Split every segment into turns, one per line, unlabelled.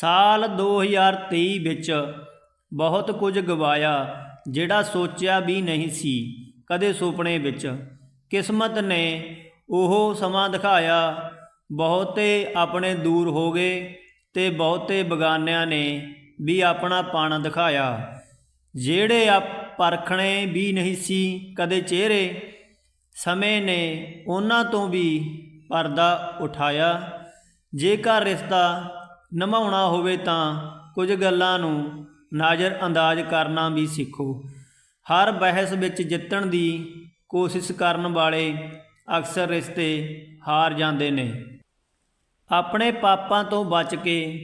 ਸਾਲ 2023 ਵਿੱਚ ਬਹੁਤ ਕੁਝ ਗਵਾਇਆ, ਜਿਹੜਾ ਸੋਚਿਆ ਵੀ ਨਹੀਂ ਸੀ ਕਦੇ ਸੁਪਨੇ ਵਿੱਚ। ਕਿਸਮਤ ਨੇ ਉਹ ਸਮਾਂ ਦਿਖਾਇਆ, ਬਹੁਤੇ ਆਪਣੇ ਦੂਰ ਹੋ ਗਏ ਤੇ ਬਹੁਤੇ ਬਗਾਨਿਆਂ ਨੇ ਵੀ ਆਪਣਾ ਪਾਣਾ ਦਿਖਾਇਆ। ਜਿਹੜੇ ਆ ਪਰਖਣੇ ਵੀ ਨਹੀਂ ਸੀ ਕਦੇ ਚਿਹਰੇ, ਸਮੇਂ ਨੇ ਉਹਨਾਂ ਤੋਂ ਵੀ ਪਰਦਾ ਉਠਾਇਆ। ਜੇਕਰ ਰਿਸ਼ਤਾ ਨਿਭਾਉਣਾ ਹੋਵੇ ਤਾਂ ਕੁਝ ਗੱਲਾਂ ਨੂੰ ਨਜ਼ਰ ਅੰਦਾਜ਼ ਕਰਨਾ ਵੀ ਸਿੱਖੋ। ਹਰ ਬਹਿਸ ਵਿੱਚ ਜਿੱਤਣ ਦੀ ਕੋਸ਼ਿਸ਼ ਕਰਨ ਵਾਲੇ ਅਕਸਰ ਰਿਸ਼ਤੇ ਹਾਰ ਜਾਂਦੇ ਨੇ। ਆਪਣੇ ਪਾਪਾਂ ਤੋਂ ਬਚ ਕੇ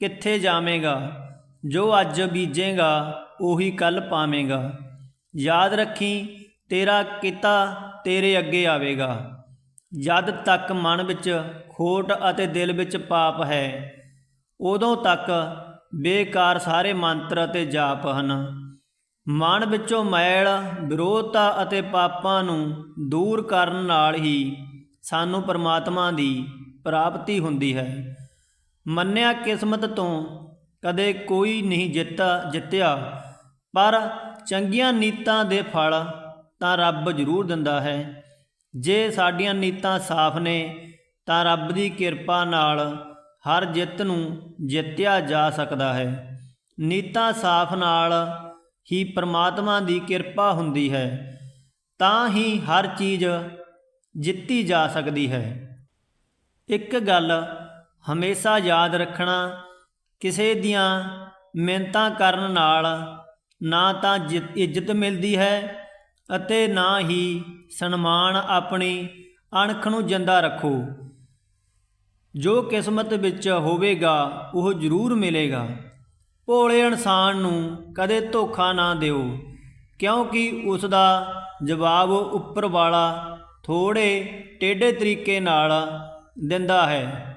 ਕਿੱਥੇ ਜਾਵੇਂਗਾ? ਜੋ ਅੱਜ ਬੀਜੇਗਾ, ਉਹੀ ਕੱਲ ਪਾਵੇਂਗਾ। ਯਾਦ ਰੱਖੀ, ਤੇਰਾ ਕੀਤਾ ਤੇਰੇ ਅੱਗੇ ਆਵੇਗਾ। ਜਦ ਤੱਕ ਮਨ ਵਿੱਚ ਖੋਟ ਅਤੇ ਦਿਲ ਵਿੱਚ ਪਾਪ ਹੈ ਉਦੋਂ ਤੱਕ ਬੇਕਾਰ ਸਾਰੇ ਮੰਤਰ ਅਤੇ ਜਾਪ ਹਨ। ਮਨ ਵਿੱਚੋਂ ਮੈਲ, ਵਿਰੋਧਤਾ ਅਤੇ ਪਾਪਾਂ ਨੂੰ ਦੂਰ ਕਰਨ ਨਾਲ ਹੀ ਸਾਨੂੰ ਪਰਮਾਤਮਾ ਦੀ ਪ੍ਰਾਪਤੀ ਹੁੰਦੀ ਹੈ। ਮੰਨਿਆ ਕਿਸਮਤ ਤੋਂ ਕਦੇ ਕੋਈ ਨਹੀਂ ਜਿੱਤਾ, ਜਿੱਤਿਆ, ਪਰ ਚੰਗੀਆਂ ਨੀਤਾਂ ਦੇ ਫਲ ਤਾਂ ਰੱਬ ਜ਼ਰੂਰ ਦਿੰਦਾ ਹੈ। ਜੇ ਸਾਡੀਆਂ ਨੀਤਾਂ ਸਾਫ਼ ਨੇ, ਤਾਂ ਰੱਬ ਦੀ ਕਿਰਪਾ ਨਾਲ ਹਰ ਜਿੱਤ ਨੂੰ ਜਿੱਤਿਆ ਜਾ ਸਕਦਾ ਹੈ। ਨੀਤਾਂ ਸਾਫ਼ ਨਾਲ ਹੀ ਪ੍ਰਮਾਤਮਾ ਦੀ ਕਿਰਪਾ ਹੁੰਦੀ ਹੈ, ਤਾਂ ਹੀ ਹਰ ਚੀਜ਼ ਜਿੱਤੀ ਜਾ ਸਕਦੀ ਹੈ। ਇੱਕ ਗੱਲ ਹਮੇਸ਼ਾ ਯਾਦ ਰੱਖਣਾ, ਕਿਸੇ ਦੀਆਂ ਮਿਹਨਤਾਂ ਕਰਨ ਨਾਲ ਨਾ ਤਾਂ ਜਿ- ਇੱਜ਼ਤ ਮਿਲਦੀ ਹੈ ਅਤੇ ਨਾ ਹੀ ਸਨਮਾਨ ਆਪਣੀ ਅਣਖ ਨੂੰ ਜਿੰਦਾ ਰੱਖੋ। ਜੋ ਕਿਸਮਤ ਵਿੱਚ ਹੋਵੇਗਾ, ਉਹ ਜ਼ਰੂਰ ਮਿਲੇਗਾ। ਭੋਲੇ ਇਨਸਾਨ ਨੂੰ ਕਦੇ ਧੋਖਾ ਨਾ ਦਿਓ, ਕਿਉਂਕਿ ਉਸ ਦਾ ਜਵਾਬ ਉੱਪਰ ਵਾਲਾ ਥੋੜੇ ਟੇਢੇ ਤਰੀਕੇ ਨਾਲ ਦਿੰਦਾ ਹੈ।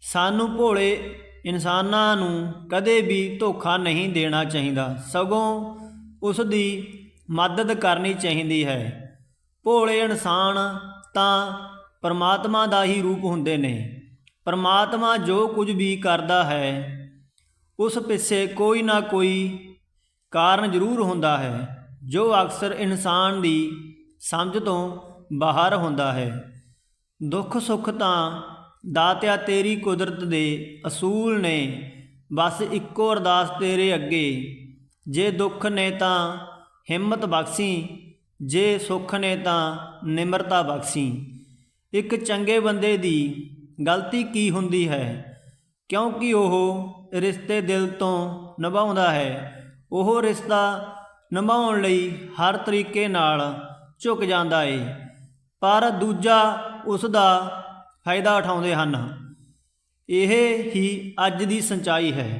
ਸਾਨੂੰ ਭੋਲੇ ਇਨਸਾਨਾਂ ਨੂੰ ਕਦੇ ਵੀ ਧੋਖਾ ਨਹੀਂ ਦੇਣਾ ਚਾਹੀਦਾ। ਸਗੋਂ ਉਸ ਦੀ ਮਦਦ ਕਰਨੀ ਚਾਹੀਦੀ ਹੈ। ਭੋਲੇ ਇਨਸਾਨ ਤਾਂ ਪਰਮਾਤਮਾ ਦਾ ਹੀ ਰੂਪ ਹੁੰਦੇ ਨੇ। ਪਰਮਾਤਮਾ ਜੋ ਕੁਝ ਵੀ ਕਰਦਾ ਹੈ, ਉਸ ਪਿੱਛੇ ਕੋਈ ਨਾ ਕੋਈ ਕਾਰਨ ਜ਼ਰੂਰ ਹੁੰਦਾ ਹੈ, ਜੋ ਅਕਸਰ ਇਨਸਾਨ ਦੀ ਸਮਝ ਤੋਂ ਬਾਹਰ ਹੁੰਦਾ ਹੈ। ਦੁੱਖ ਸੁੱਖ ਤਾਂ ਦਾਤਿਆ ਤੇਰੀ ਕੁਦਰਤ ਦੇ ਅਸੂਲ ਨੇ, ਬਸ ਇੱਕੋ ਅਰਦਾਸ ਤੇਰੇ ਅੱਗੇ। ਜੇ ਦੁੱਖ ਨੇ ਤਾਂ ਹਿੰਮਤ ਬਖਸ਼ੀ, ਜੇ ਸੁੱਖ ਨੇ ਤਾਂ ਨਿਮਰਤਾ ਬਖਸ਼ੀ। ਇੱਕ ਚੰਗੇ ਬੰਦੇ ਦੀ ਗਲਤੀ ਕੀ ਹੁੰਦੀ ਹੈ? ਕਿਉਂਕਿ ਉਹ ਰਿਸ਼ਤੇ ਦਿਲ ਤੋਂ ਨਿਭਾਉਂਦਾ ਹੈ। ਉਹ ਰਿਸ਼ਤਾ ਨਿਭਾਉਣ ਲਈ ਹਰ ਤਰੀਕੇ ਨਾਲ ਝੁਕ ਜਾਂਦਾ ਏ। ਪਰ ਦੂਜਾ ਉਸ ਦਾ ਫਾਇਦਾ ਉਠਾਉਂਦੇ ਹਨ। ਇਹ ਹੀ ਅੱਜ ਦੀ ਸੰਚਾਈ ਹੈ।